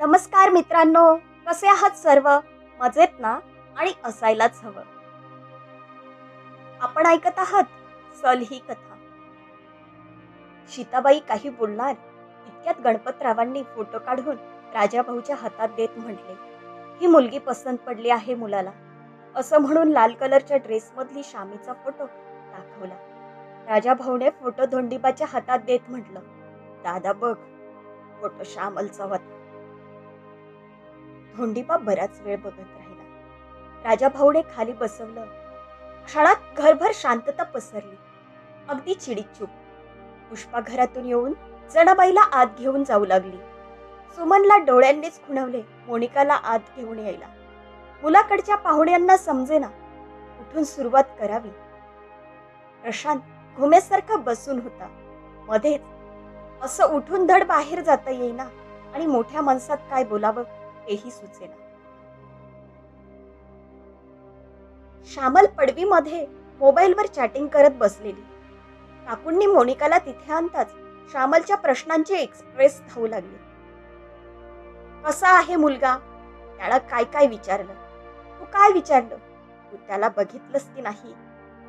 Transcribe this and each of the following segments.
नमस्कार मित्रांनो कसे आहात सर्व? मजेत ना? आणि असायलाच हवं. आपण ऐकत आहात सल ही कथा. सीताबाई काही बोलणार इतक्यात गणपतरावांनी फोटो काढून राजाभाऊच्या हातात देत म्हटले ही मुलगी पसंत पडली आहे मुलाला. असं म्हणून लाल कलरच्या ड्रेसमधली शामीचा फोटो दाखवला. राजाभाऊने फोटो धोंडीबाच्या हातात देत म्हटलं दादा बघ फोटो श्यामलचा होता धोंडीबा बराच वेळ बघत राहिला. राजा भाऊने खाली बसवलं. क्षणात घरभर शांतता पसरली. अगदी चिडीत चूप पुष्पा घरातून येऊन जणाबाईला आत घेऊन जाऊ लागली. सुमनला डोळ्यांनीच खुणवले मोनिकाला आत घेऊन यायला. मुलाकडच्या पाहुण्यांना समजेना. कुठून सुरुवात करावी. प्रशांत घुमेसारखा बसून होता. मध्येच असं उठून धड बाहेर जाता येईना आणि मोठ्या माणसात काय बोलावं? हेही सुचेना. श्यामल पडवीमध्ये मोबाईलवर चॅटिंग करत बसलेली. काकूंनी मोनिकाला तिथे आणताच श्यामलच्या प्रश्नांची एक्सप्रेस धावू लागली. कसा आहे मुलगा? त्याला काय काय विचारलं? तू काय विचारलं? तू त्याला बघितलंस की नाही?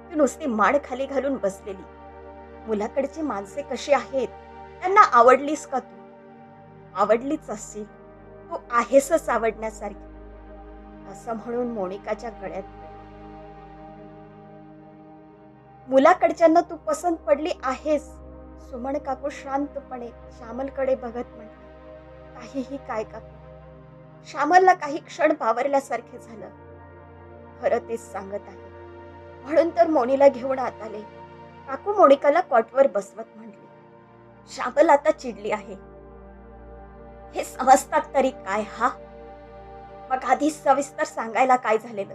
तू नुसती माड खाली घालून बसलेली. मुलाकडची माणसे कशी आहेत? त्यांना आवडलीस का तू? आवडलीच असतील तू आहेसच आवडण्यासारखी. असं म्हणून मोनिकाच्या गळ्यात मुलाकडच्यांना तू पसंत पडली आहेस सुमन काकू शांतपणे श्यामलकडे बघत म्हटलं. काहीही काय काकू? श्यामलला काही क्षण पावरल्यासारखे झालं. खरं तेच सांगत आहे. म्हणून तर मोनीला घेऊन आत आले. काकू मोनिकाला कॉटवर बसवत म्हटली. श्यामल आता चिडली आहे. हे समजतात तरी काय हा? मग आधीच सविस्तर सांगायला काय झालेलं?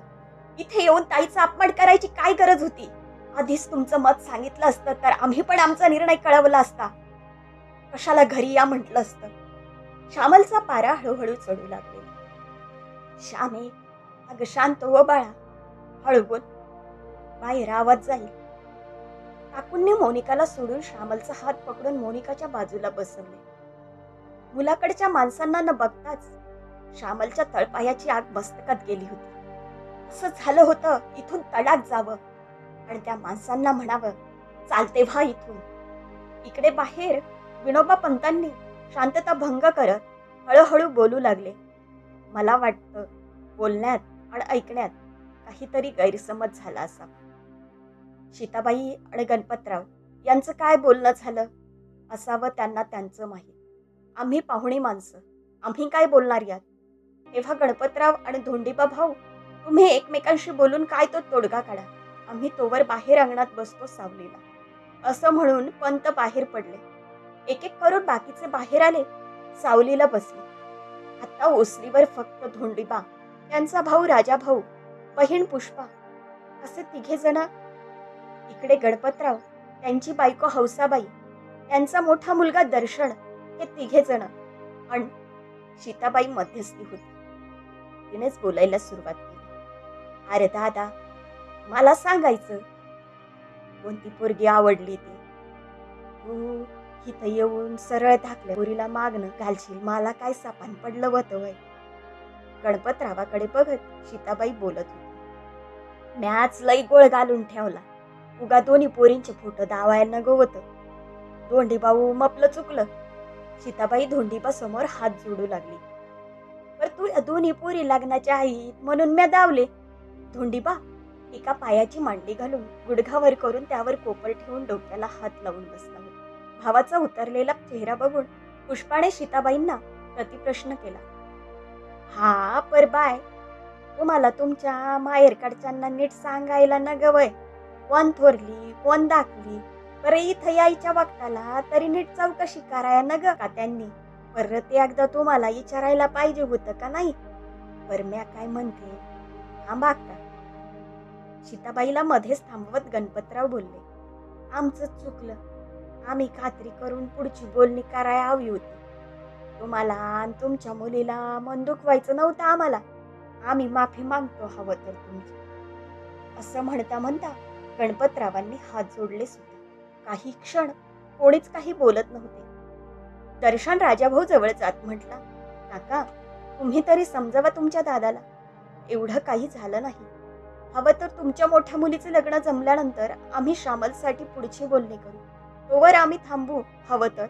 इथे येऊन ताईचा अपमान करायची काय गरज होती? आधीच तुमचं मत सांगितलं असतं तर आम्ही पण आमचा निर्णय कळवला असता. कशाला घरी या म्हटलं असतं? श्यामलचा पारा हळूहळू चढू लागलेला श्यामे अगं शांत हो बाळा. हळू बोल बाहेर आवाज जाईल. काकूंनी मोनिकाला सोडून श्यामलचा हात पकडून मोनिकाच्या बाजूला बसवले. मुलाकडच्या माणसांना न बघताच श्यामलच्या तळपायाची आग मस्तकात गेली होती. असं झालं होतं इथून तडाक जावं आणि त्या माणसांना म्हणावं चालते व्हा इथून. इकडे बाहेर विनोबा पंतांनी शांतता भंग करत हळूहळू बोलू लागले. मला वाटतं बोलण्यात आणि ऐकण्यात काहीतरी गैरसमज झाला असावा. सीताबाई आणि गणपतराव यांचं काय बोलणं झालं? असावं त्यांना त्यांचं माहीत. आम्ही पाहुणी माणसं. आम्ही काय बोलणार यात? तेव्हा गणपतराव आणि धोंडीबा भाऊ तुम्ही एकमेकांशी बोलून काय तो तोडगा काढा? आम्ही तोवर बाहेर अंगणात बसतो सावलीला. असं म्हणून पंत बाहेर पडले. एक एक करून बाकीचे बाहेर आले सावलीला बसले. आता ओसरीवर फक्त धोंडीबा त्यांचा भाऊ राजा भाऊ बहीण पुष्पा असे तिघे जण. इकडे गणपतराव त्यांची बायको हौसाबाई त्यांचा मोठा मुलगा दर्शन हे तिघे जण. पण सीताबाई मध्यस्थी होती. तिनेच बोलायला सुरुवात केली. अरे दादा मला सांगायचं. कोणती पोरगी आवडली ती? तू इथं येऊन सरळ धाकल्या पोरीला मागणं घालशील. मला काय सापान पडलं होतं वय गणपतरावाकडे बघत सीताबाई बोलत होती. मॅच लई गोळ घालून ठेवला. उगा दोन्ही पोरींचे फोटो दावायला नको होतं. धोंडी भाऊ मपलं चुकलं. सीताबाई धोंडीबा समोर हात जोडू लागली. पर तू दोन्ही पोरी लग्नाच्या आई म्हणून म्या दावले. धोंडीबा एका पायाची मांडली घालून गुडघावर करून त्यावर कोपर ठेवून डोक्याला हात लावून बसला होता. भावाचा उतरलेला चेहरा बघून पुष्पाने सीताबाईंना प्रतिप्रश्न केला. हा पर बाय तुम्हाला तुमच्या माहेरकडच्यांना नीट सांगायला न गवय कोण थोरली कोण दाखली बरं इथं यायच्या वक्ताला तरी नीट चौकशी कराया न ग का त्यांनी? परत ते एकदा तुम्हाला विचारायला पाहिजे होतं का नाही? पर म्या काय म्हणते? थांबा का सीताबाईला मध्येच थांबवत गणपतराव बोलले आमचं चुकलं. आम्ही खात्री करून पुढची बोलणी करायला हवी होती. तुम्हाला आणि तुमच्या मुलीला मन दुखवायचं नव्हतं आम्हाला. आम्ही माफी मागतो हवं तर तुमची. असं म्हणता म्हणता गणपतरावांनी हात जोडले सुद्धा काही क्षण कोणीच काही बोलत नव्हते. दर्शन राजाभाऊ जवळ जात म्हटला काका तुम्ही तरी समजावा तुमच्या दादाला. एवढं काही झालं नाही. हवं तर तुमच्या मोठ्या मुलीचे लग्न जमल्यानंतर आम्ही श्यामलसाठी पुढची बोलणे करू. तोवर आम्ही थांबू हवं तर.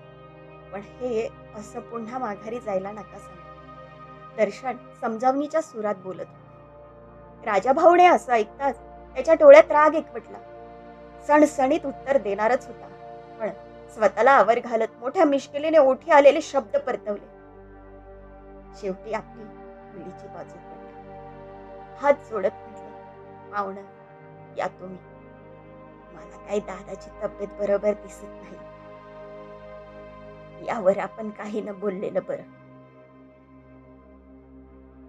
पण हे असं पुन्हा माघारी जायला नका सांग. दर्शन समजावणीच्या सुरात बोलत होते. असं ऐकताच त्याच्या डोळ्यात राग एकवटला. सणसणीत उत्तर देणारच होता. पण स्वतःला आवर घालत मोठ्या मिश्किलीने ओठी आलेले शब्द परतवले. शेवटी आपली मुलीची बाजू पडली. हात जोडत म्हटले पाहुण या तुम्ही. मला काही दादाची तब्येत बरोबर दिसत नाही. यावर आपण काही न बोललेलं बरं.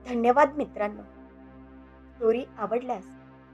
धन्यवाद मित्रांनो. स्टोरी आवडल्यास